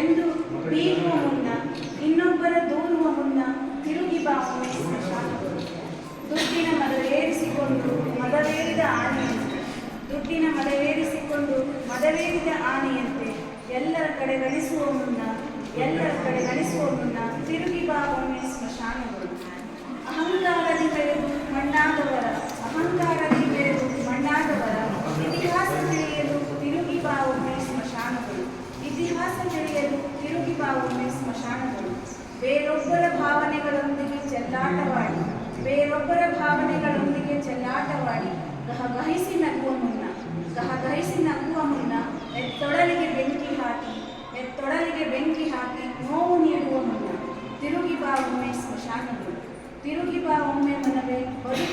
ಎಂದು ಬೀಗುವ ಮುನ್ನ, ಇನ್ನೊಬ್ಬರ ದೂರುವ ಮುನ್ನ ತಿರುಗಿ ಬಾವು ದುಡ್ಡಿನ ಮದವೇರಿಸಿಕೊಂಡು ಮದವೇರಿದ ಆನೆಯಂತೆ, ದುಡ್ಡಿನ ಮದವೇರಿಸಿಕೊಂಡು ಮದವೇರಿದ ಆನೆಯಂತೆ, ಎಲ್ಲರ ಕಡೆ ಗಣಿಸುವ ಮುನ್ನ, ಎಲ್ಲರ ಕಡೆ ಗಣಿಸುವ ಮುನ್ನ ತಿರುಗಿ ಬಾ ಒಮ್ಮೆ ಸ್ಮಶಾನಗಳು ಅಹಂಕಾರದಿ ಬೆಳೆದು ಮಣ್ಣಾದವರ ಅಹಂಕಾರದಿ ಬೆಳೆದು ಮಣ್ಣಾದವರ ಇತಿಹಾಸ ತಿಳಿಯಲು ತಿರುಗಿ ಬಾ ಒಮ್ಮೆ ಸ್ಮಶಾನಗಳು ಇತಿಹಾಸ ತಿಳಿಯಲು ತಿರುಗಿ ಬಾ ಒಮ್ಮೆ ಸ್ಮಶಾನಗಳು. ಬೇರೊಬ್ಬರ ಭಾವನೆಗಳೊಂದಿಗೆ ಚೆಲ್ಲಾಟವಾಡಿ, ಬೇರೊಬ್ಬರ ಭಾವನೆಗಳೊಂದಿಗೆ ಚೆಲ್ಲಾಟವಾಡಿ ಗಹಗಹಿಸಿ ನಗುವ ಮುನ್ನ ಗಹಗಹಿಸಿ ನಗುವ ಮುನ್ನ ಎತ್ತೊಡಲಿಗೆ ಬೆಂಕಿ ಹಾಕಿ ಎತ್ತೊಡಲಿಗೆ ಬೆಂಕಿ ಹಾಕಿ ನೋವು ನೀಡುವ ಮುನ್ನ ತಿರುಗಿ ಬಾ ಒಮ್ಮೆ ಸ್ಮಶಾನಗಳು. ತಿರುಗಿ ಬಾ ಒಮ್ಮೆ ಮನವೇ ಬದುಕಿನ